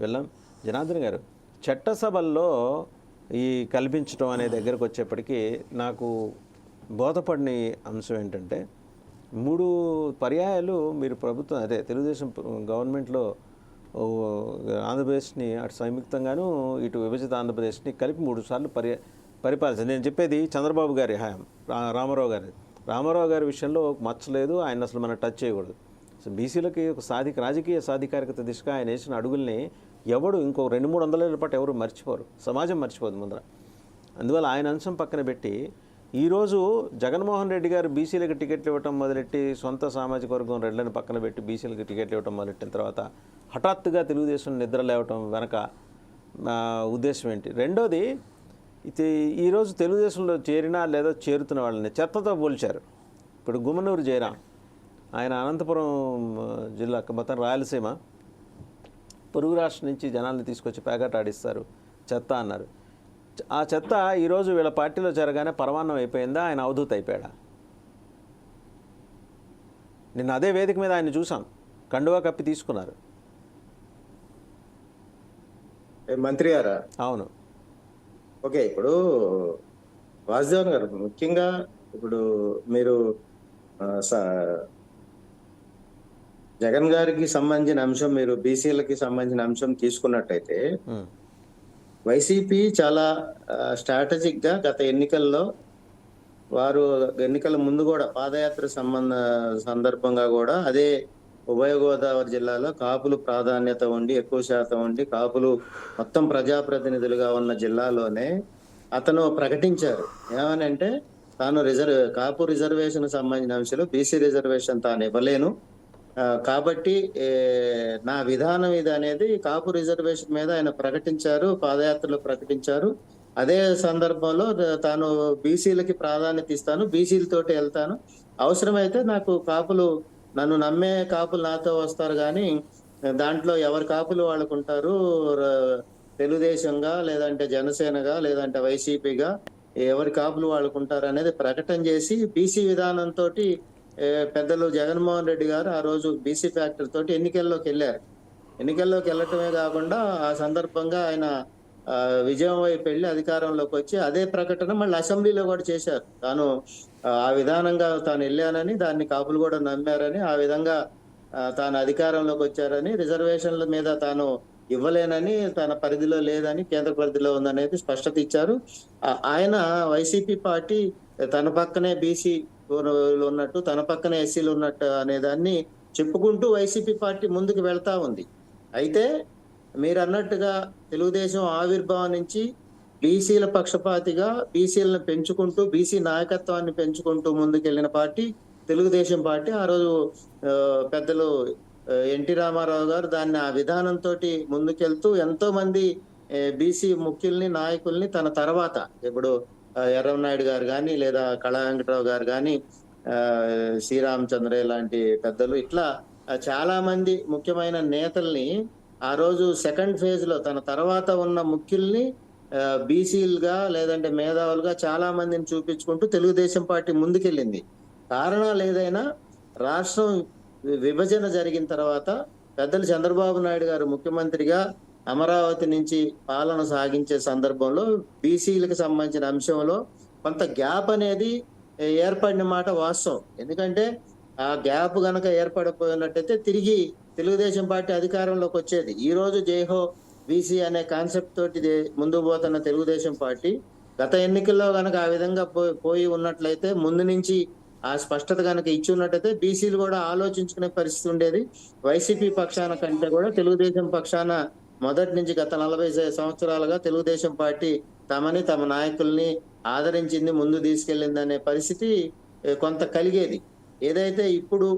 వెళ్ళాం. జనార్దన్ గారు చట్టసభల్లో ఈ కల్పించడం అనే దగ్గరకు వచ్చేప్పటికీ నాకు బోధపడిన అంశం ఏంటంటే మూడు పర్యాయాలు మీరు ప్రభుత్వం అదే తెలుగుదేశం గవర్నమెంట్లో ఆంధ్రప్రదేశ్ని అటు సంయుక్తంగాను ఇటు విభజిత ఆంధ్రప్రదేశ్ని కలిపి మూడు సార్లు పరి పరిపాలించారు. నేను చెప్పేది చంద్రబాబు గారి హయాం రా- రామారావు గారి. రామారావు గారి విషయంలో మచ్చలేదు ఆయన అసలు మనం టచ్ చేయకూడదు. సో బీసీలకి ఒక సాధిక రాజకీయ సాధికారికత దిశగా ఆయన వేసిన అడుగుల్ని ఎవడు ఇంకో రెండు మూడు వందల ఏళ్ళ పాటు ఎవరు మర్చిపోరు. సమాజం మర్చిపోదు ముందర. అందువల్ల ఆయన అంశం పక్కన పెట్టి ఈరోజు జగన్మోహన్ రెడ్డి గారు బీసీలకు టికెట్లు ఇవ్వటం మొదలెట్టి సొంత సామాజిక వర్గం రెడ్లను పక్కన పెట్టి బీసీలకు టికెట్లు ఇవ్వటం మొదలెట్టిన తర్వాత హఠాత్తుగా తెలుగుదేశం నిద్ర లేవటం వెనక ఉద్దేశం ఏంటి? రెండోది ఇది ఈరోజు తెలుగుదేశంలో చేరినా లేదా చేరుతున్న వాళ్ళని చెత్తతో పోల్చారు. ఇప్పుడు గుమ్మనూరు జయరాం ఆయన అనంతపురం జిల్లా మొత్తం రాయలసీమ. పొరుగు రాష్ట్రం నుంచి జనాల్ని తీసుకొచ్చి పేకాట ఆడిస్తారు. చెత్త అన్నారు. ఆ చెత్త ఈరోజు వీళ్ళ పార్టీలో జరగానే పరమాన్నం అయిపోయిందా? ఆయన అవధూత అయిపోయాడా? నిన్న అదే వేదిక మీద ఆయన చూసాం కండువా కప్పి తీసుకున్నారు. మంత్రి గారా? అవును. ఓకే ఇప్పుడు వాసుదేవన్ గారు ముఖ్యంగా ఇప్పుడు మీరు జగన్ గారికి సంబంధించిన అంశం మీరు బీసీలకి సంబంధించిన అంశం తీసుకున్నట్టయితే వైసీపీ చాలా స్ట్రాటజిక్గా గత ఎన్నికల్లో వారు ఎన్నికల ముందు కూడా పాదయాత్ర సంబంధ సందర్భంగా కూడా అదే ఉభయ గోదావరి జిల్లాలో కాపులు ప్రాధాన్యత ఉండి ఎక్కువ శాతం ఉండి కాపులు మొత్తం ప్రజాప్రతినిధులుగా ఉన్న జిల్లాలోనే అతను ప్రకటించారు. ఏమని అంటే తాను రిజర్వ్ కాపు రిజర్వేషన్ సంబంధించిన అంశాలు బీసీ రిజర్వేషన్ తాను ఇవ్వలేను. కాబట్టి నా విధానం ఇది అనేది కాపు రిజర్వేషన్ మీద ఆయన ప్రకటించారు పాదయాత్రలో ప్రకటించారు. అదే సందర్భంలో తాను బీసీలకి ప్రాధాన్యత ఇస్తాను బీసీలతోటి వెళ్తాను. అవసరమైతే నాకు కాపులు నన్ను నమ్మే కాపులు నాతో వస్తారు కానీ దాంట్లో ఎవరి కాపులు వాళ్ళకు ఉంటారు తెలుగుదేశంగా లేదంటే జనసేనగా లేదంటే వైసీపీగా ఎవరి కాపులు వాళ్ళకు ఉంటారు అనేది ప్రకటన చేసి బీసీ విధానంతో పెద్దలు జగన్మోహన్ రెడ్డి గారు ఆ రోజు బీసీ ఫ్యాక్టర్ తోటి ఎన్నికల్లోకి వెళ్ళారు. ఎన్నికల్లోకి వెళ్ళటమే కాకుండా ఆ సందర్భంగా ఆయన విజయం వైపు వెళ్ళి అధికారంలోకి వచ్చి అదే ప్రకటన మళ్ళీ అసెంబ్లీలో కూడా చేశారు. తాను ఆ, విధానంగా తాను వెళ్ళానని దాన్ని కాపులు కూడా నమ్మారని ఆ విధంగా తాను అధికారంలోకి వచ్చారని రిజర్వేషన్ల మీద తాను ఇవ్వలేనని తన పరిధిలో లేదని కేంద్ర పరిధిలో ఉందనేది స్పష్టత ఇచ్చారు. ఆయన వైసీపీ పార్టీ తన పక్కనే బీసీ ఉన్నట్టు తన పక్కన ఎస్సీలు ఉన్నట్టు అనే దాన్ని చెప్పుకుంటూ వైసీపీ పార్టీ ముందుకు వెళ్తా ఉంది. అయితే మీరు అన్నట్టుగా తెలుగుదేశం ఆవిర్భావం నుంచి బీసీల పక్షపాతిగా బీసీలను పెంచుకుంటూ బీసీ నాయకత్వాన్ని పెంచుకుంటూ ముందుకెళ్ళిన పార్టీ తెలుగుదేశం పార్టీ. ఆ రోజు పెద్దలు ఎన్టీ రామారావు గారు దాన్ని ఆ విధానంతో ముందుకెళ్తూ ఎంతో మంది బీసీ ముఖ్యుల్ని నాయకుల్ని తన తర్వాత ఇప్పుడు ఎర్రమనాయుడు గారు కానీ లేదా కళా వెంకటరావు గారు కానీ శ్రీరామచంద్ర లాంటి పెద్దలు ఇట్లా చాలా మంది ముఖ్యమైన నేతల్ని ఆ రోజు సెకండ్ ఫేజ్లో తన తర్వాత ఉన్న ముఖ్యుల్ని బీసీలుగా లేదంటే మేధావులుగా చాలా మందిని చూపించుకుంటూ తెలుగుదేశం పార్టీ ముందుకెళ్ళింది. కారణాలు ఏదైనా రాష్ట్రం విభజన జరిగిన తర్వాత పెద్దలు చంద్రబాబు నాయుడు గారు ముఖ్యమంత్రిగా అమరావతి నుంచి పాలన సాగించే సందర్భంలో బీసీలకు సంబంధించిన అంశంలో కొంత గ్యాప్ అనేది ఏర్పడిన మాట వాస్తవం. ఎందుకంటే ఆ గ్యాప్ గనక ఏర్పడిపోయినట్టయితే తిరిగి తెలుగుదేశం పార్టీ అధికారంలోకి వచ్చేది. ఈ రోజు జైహో బీసీ అనే కాన్సెప్ట్ తోటి ముందు పోతున్న తెలుగుదేశం పార్టీ గత ఎన్నికల్లో కనుక ఆ విధంగా పో- పోయి ఉన్నట్లయితే ముందు నుంచి ఆ స్పష్టత కనుక ఇచ్చి ఉన్నట్టయితే బీసీలు కూడా ఆలోచించుకునే పరిస్థితి ఉండేది. వైసీపీ పక్షాన కంటే కూడా తెలుగుదేశం పక్షాన మొదటి నుంచి గత నలభై సంవత్సరాలుగా తెలుగుదేశం పార్టీ తమని తమ నాయకుల్ని ఆదరించింది ముందు తీసుకెళ్ళింది అనే పరిస్థితి కొంత కలిగేది. ఏదైతే ఇప్పుడు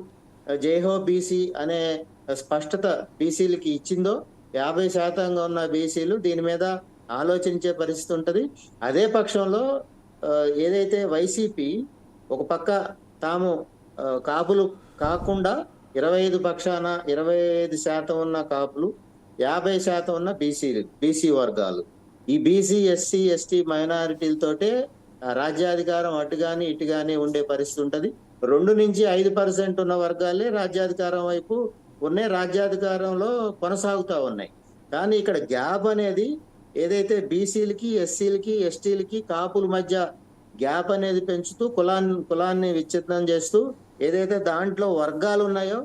జైహో బీసీ అనే స్పష్టత బీసీలకి ఇచ్చిందో యాభై శాతంగా ఉన్న బీసీలు దీని మీద ఆలోచించే పరిస్థితి ఉంటుంది. అదే పక్షంలో ఏదైతే వైసీపీ ఒక పక్క తాము కాపులు కాకుండా ఇరవై ఐదు పక్షాన ఇరవై ఐదు శాతం ఉన్న కాపులు యాభై శాతం ఉన్న బీసీ బీసీ వర్గాలు. ఈ బీసీ ఎస్సీ ఎస్టీ మైనారిటీలతోటే రాజ్యాధికారం అటు గాని ఇటు గాని ఉండే పరిస్థితి ఉంటుంది. రెండు నుంచి ఐదు పర్సెంట్ ఉన్న వర్గాలే రాజ్యాధికారం వైపు ఉన్నాయి. రాజ్యాధికారంలో కొనసాగుతా ఉన్నాయి. కానీ ఇక్కడ గ్యాప్ అనేది ఏదైతే బీసీలకి ఎస్సీలకి ఎస్టీలకి కాపుల మధ్య గ్యాప్ అనేది పెంచుతూ కులాన్ని కులాన్ని విచ్ఛిన్నం చేస్తూ ఏదైతే దాంట్లో వర్గాలు ఉన్నాయో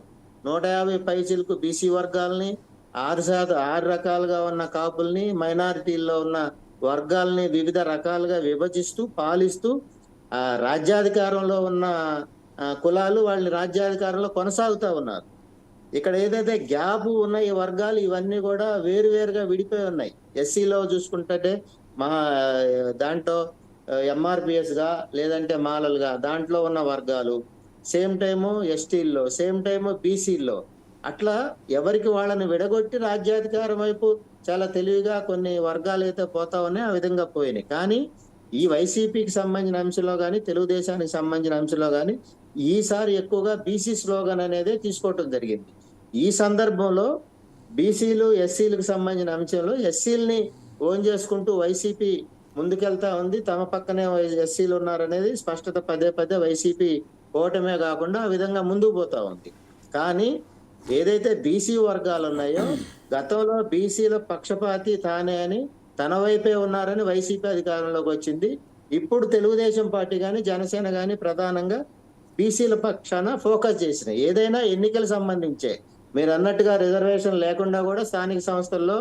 నూట యాభై పైచీలకు బీసీ వర్గాలని ఆరు శాతం ఆరు రకాలుగా ఉన్న కాపుల్ని మైనారిటీల్లో ఉన్న వర్గాల్ని వివిధ రకాలుగా విభజిస్తూ పాలిస్తూ ఆ రాజ్యాధికారంలో ఉన్న కులాలు వాళ్ళని రాజ్యాధికారంలో కొనసాగుతూ ఉన్నారు. ఇక్కడ ఏదైతే గ్యాప్ ఉన్న ఈ వర్గాలు ఇవన్నీ కూడా వేరువేరుగా విడిపోయి ఉన్నాయి. ఎస్సీలో చూసుకుంటే మా దాంట్లో ఎంఆర్పిఎస్గా లేదంటే మాలలుగా దాంట్లో ఉన్న వర్గాలు సేమ్ టైము ఎస్టీల్లో సేమ్ టైము బీసీల్లో అట్లా ఎవరికి వాళ్ళని విడగొట్టి రాజ్యాధికారం వైపు చాలా తెలివిగా కొన్ని వర్గాలు అయితే పోతా ఉన్నాయి ఆ విధంగా పోయినాయి. కానీ ఈ వైసీపీకి సంబంధించిన అంశంలో కానీ తెలుగుదేశానికి సంబంధించిన అంశంలో కానీ ఈసారి ఎక్కువగా బీసీ స్లోగన్ అనేది తీసుకోవటం జరిగింది. ఈ సందర్భంలో బీసీలు ఎస్సీలకు సంబంధించిన అంశంలో ఎస్సీలని ఓన్ చేసుకుంటూ వైసీపీ ముందుకెళ్తా ఉంది. తమ పక్కనే ఎస్సీలు ఉన్నారనేది స్పష్టత పదే పదే వైసీపీ ఓటమే కాకుండా ఆ విధంగా ముందుకు పోతా ఉంది. కానీ ఏదైతే బీసీ వర్గాలు ఉన్నాయో గతంలో బీసీల పక్షపాతి తానే అని తన వైపే ఉన్నారని వైసీపీ అధికారంలోకి వచ్చింది. ఇప్పుడు తెలుగుదేశం పార్టీ కానీ జనసేన కానీ ప్రధానంగా బీసీల పక్షాన ఫోకస్ చేసిన ఏదైనా ఎన్నికలు సంబంధించే మీరు అన్నట్టుగా రిజర్వేషన్ లేకుండా కూడా స్థానిక సంస్థల్లో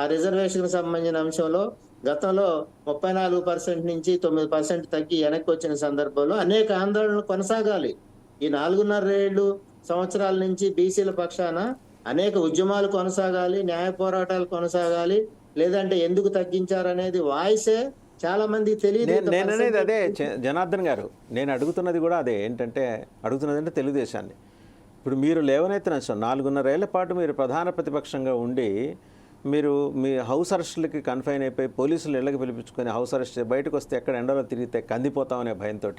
ఆ రిజర్వేషన్ సంబంధించిన అంశంలో గతంలో ముప్పై నాలుగు పర్సెంట్ నుంచి తొమ్మిది పర్సెంట్ తగ్గి వెనక్కి వచ్చిన సందర్భంలో అనేక ఆందోళనలు కొనసాగాలి. ఈ నాలుగున్నర ఏళ్ళు సంవత్సరాల నుంచి బీసీల పక్షాన అనేక ఉద్యమాలు కొనసాగాలి న్యాయ పోరాటాలు కొనసాగాలి లేదంటే ఎందుకు తగ్గించారనేది వాయిసే చాలా మంది తెలియదు. అదే జనార్దన్ గారు నేను అడుగుతున్నది కూడా అదే ఏంటంటే అడుగుతున్నది అంటే తెలుగుదేశాన్ని. ఇప్పుడు మీరు లేవనెత్తిన నాలుగున్నరేళ్ళ పాటు మీరు ప్రధాన ప్రతిపక్షంగా ఉండి మీరు మీ హౌస్ అరెస్టులకి కన్ఫైన్ అయిపోయి పోలీసులు ఇళ్ళకి పిలిపించుకొని హౌస్ అరెస్ట్ బయటకు వస్తే ఎక్కడ ఎండలో తిరిగితే కందిపోతామనే భయంతో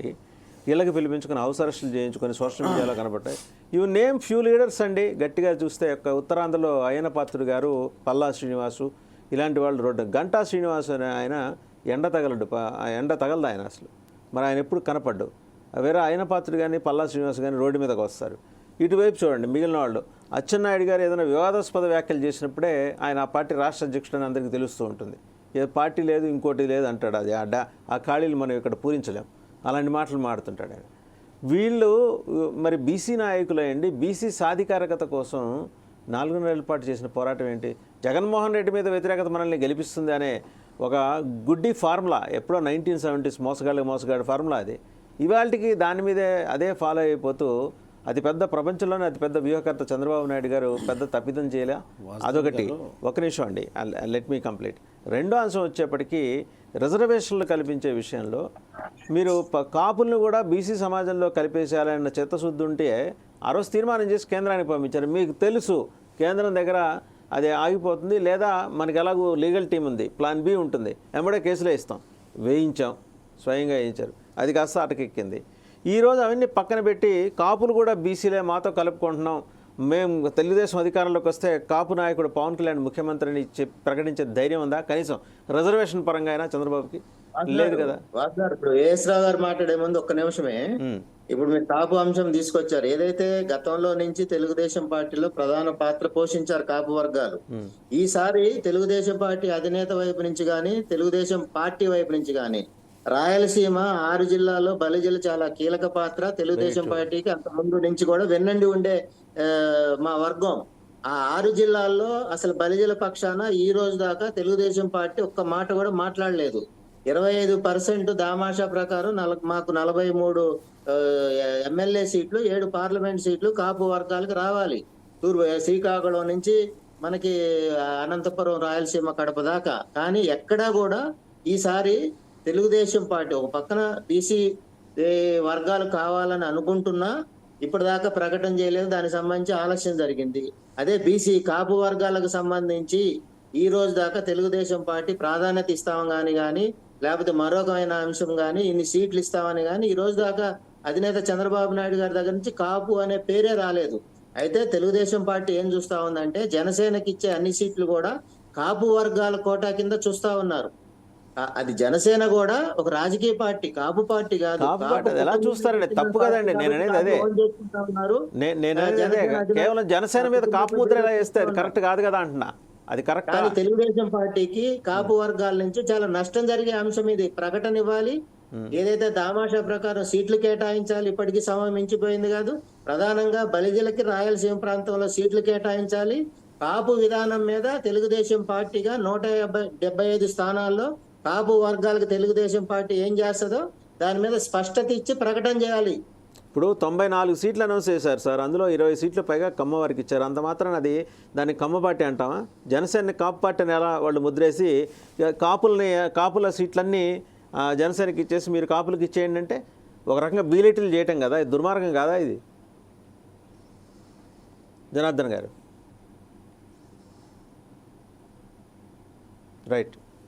ఇళ్ళకి పిలిపించుకుని హౌస్ అరెస్టులు చేయించుకొని సోషల్ మీడియాలో కనబడ్డాయి. ఇవి నేమ్ ఫ్యూ లీడర్స్ అండి. గట్టిగా చూస్తే ఒక ఉత్తరాంధ్రలో అయ్యన పాత్రుడు గారు పల్లా శ్రీనివాసు ఇలాంటి వాళ్ళు రోడ్డు గంటా శ్రీనివాస్ అనే ఆయన ఎండ తగలడు ఆ ఎండ తగలదు ఆయన అసలు. మరి ఆయన ఎప్పుడు కనపడ్డు? వేరే ఆయన పాత్రుడు కానీ పల్లా శ్రీనివాస్ కానీ రోడ్డు మీదకి వస్తారు. ఇటువైపు చూడండి మిగిలిన వాళ్ళు. అచ్చెన్నాయుడు గారు ఏదైనా వివాదాస్పద వ్యాఖ్యలు చేసినప్పుడే ఆయన ఆ పార్టీ రాష్ట్ర అధ్యక్షుడని అందరికీ తెలుస్తూ ఉంటుంది. ఏ పార్టీ లేదు ఇంకోటి లేదు అంటాడు. అది ఆ ఆ ఖాళీలు మనం ఇక్కడ పూరించలేం. అలాంటి మాటలు మాడుతుంటాడు ఆయన. వీళ్ళు మరి బీసీ నాయకులయండి బీసీ సాధికారకత కోసం నాలుగు నెలల పాటు చేసిన పోరాటం ఏంటి? జగన్మోహన్ రెడ్డి మీద వ్యతిరేకత మనల్ని గెలిపిస్తుంది అనే ఒక గుడ్డి ఫార్ములా ఎప్పుడో నైన్టీన్ సెవెంటీస్ మోసగాళ్ళకి మోసగాడి ఫార్ములా అది. ఇవాళకి దాని మీదే అదే ఫాలో అయిపోతూ అతిపెద్ద ప్రపంచంలోనే అతిపెద్ద వ్యూహకర్త చంద్రబాబు నాయుడు గారు పెద్ద తప్పిదం చేయలే. అదొకటి. ఒక నిమిషం అండి. లెట్ మీ కంప్లీట్ రెండో అంశం వచ్చేప్పటికీ రిజర్వేషన్లు కల్పించే విషయంలో మీరు కాపులను కూడా బీసీ సమాజంలో కలిపేసేయాలన్న చిత్తశుద్ధి ఉంటే ఆ రోజు తీర్మానం చేసి కేంద్రానికి పంపించారు. మీకు తెలుసు కేంద్రం దగ్గర అది ఆగిపోతుంది లేదా మనకి ఎలాగో లీగల్ టీం ఉంది ప్లాన్ బి ఉంటుంది. వెంబడే కేసులో ఇస్తాం. వేయించాం స్వయంగా వేయించారు. అది కాస్త అటకెక్కింది. ఈరోజు అవన్నీ పక్కన పెట్టి కాపులు కూడా బీసీలే మాతో కలుపుకుంటున్నాం. మేము తెలుగుదేశం అధికారంలోకి వస్తే కాపు నాయకుడు పవన్ కళ్యాణ్ ముఖ్యమంత్రిని ప్రకటించే ధైర్యం ఉందా? కనీసం రిజర్వేషన్ పరంగా అయినా చంద్రబాబుకి? లేదు కదా. ఇప్పుడు ఏఎస్ రావు గారు మాట్లాడే ముందు ఒక్క నిమిషమే. ఇప్పుడు మీరు కాపు అంశం తీసుకొచ్చారు. ఏదైతే గతంలో నుంచి తెలుగుదేశం పార్టీలో ప్రధాన పాత్ర పోషించారు కాపు వర్గాలు ఈసారి తెలుగుదేశం పార్టీ అధినేత వైపు నుంచి గాని తెలుగుదేశం పార్టీ వైపు నుంచి గాని రాయలసీమ ఆరు జిల్లాల్లో బలిజల చాలా కీలక పాత్ర. తెలుగుదేశం పార్టీకి అంత ముందు నుంచి కూడా వెన్నండి ఉండే మా వర్గం. ఆ ఆరు జిల్లాల్లో అసలు బలిజల పక్షాన ఈ రోజు దాకా తెలుగుదేశం పార్టీ ఒక్క మాట కూడా మాట్లాడలేదు. ఇరవై ఐదు పర్సెంట్ దామాషా ప్రకారం నల మాకు నలభై మూడు ఎమ్మెల్యే సీట్లు ఏడు పార్లమెంట్ సీట్లు కాపు వర్గాలకు రావాలి. తూర్పు శ్రీకాకుళం నుంచి మనకి అనంతపురం రాయలసీమ కడప దాకా. కానీ ఎక్కడా కూడా ఈసారి తెలుగుదేశం పార్టీ ఒక పక్కన బీసీ వర్గాలు కావాలని అనుకుంటున్నా ఇప్పటిదాకా ప్రకటన చేయలేదు. దానికి సంబంధించి ఆలస్యం జరిగింది. అదే బీసీ కాపు వర్గాలకు సంబంధించి ఈ రోజు దాకా తెలుగుదేశం పార్టీ ప్రాధాన్యత ఇస్తామని కానీ కానీ లేకపోతే మరొకమైన అంశం కానీ ఇన్ని సీట్లు ఇస్తామని కానీ ఈ రోజు దాకా అధినేత చంద్రబాబు నాయుడు గారి దగ్గర నుంచి కాపు అనే పేరే రాలేదు. అయితే తెలుగుదేశం పార్టీ ఏం చూస్తా ఉందంటే జనసేనకి ఇచ్చే అన్ని సీట్లు కూడా కాపు వర్గాల కోటా కింద చూస్తా ఉన్నారు. అది జనసేన కూడా ఒక రాజకీయ పార్టీ కాపు పార్టీ కాదు. కాపు పార్టీ ఎలా చూస్తారండి? తప్పు కదండి. నేను అనేది అదే. నేను కేవలం జనసేన మీద కాపు ముద్ర ఎలా వేస్తే అది కరెక్ట్ కాదు కదా అంటున్నా. అది కరెక్ట్? కానీ తెలుగుదేశం పార్టీకి కాపు వర్గాల నుంచి చాలా నష్టం జరిగే అంశం ఇది. ప్రకటన ఇవ్వాలి. ఏదైతే దామాషా ప్రకారం సీట్లు కేటాయించాలి ఇప్పటికీ సమయం మించిపోయింది కాదు. ప్రధానంగా బలిజలకి రాయలసీమ ప్రాంతంలో సీట్లు కేటాయించాలి. కాపు విధానం మీద తెలుగుదేశం పార్టీగా నూట యాభై డెబ్బై ఐదు స్థానాల్లో కాపు వర్గాలకు తెలుగుదేశం పార్టీ ఏం చేస్తుందో దాని మీద స్పష్టత ఇచ్చి ప్రకటన చేయాలి. ఇప్పుడు తొంభై నాలుగు సీట్లు అనౌన్స్ చేశారు సార్. అందులో ఇరవై సీట్లు పైగా కమ్మ వారికి ఇచ్చారు. అంత మాత్రం అది దాన్ని కమ్మ పార్టీ అంటామా? జనసేన కాపు పార్టీని ఎలా వాళ్ళు ముద్రేసి కాపులని కాపుల సీట్లన్నీ జనసేనకి ఇచ్చేసి మీరు కాపులకి ఇచ్చేయండి అంటే ఒక రకంగా బీలెట్లు చేయటం కదా? ఇది దుర్మార్గం కాదా ఇది? జనార్దన్ గారు. రైట్.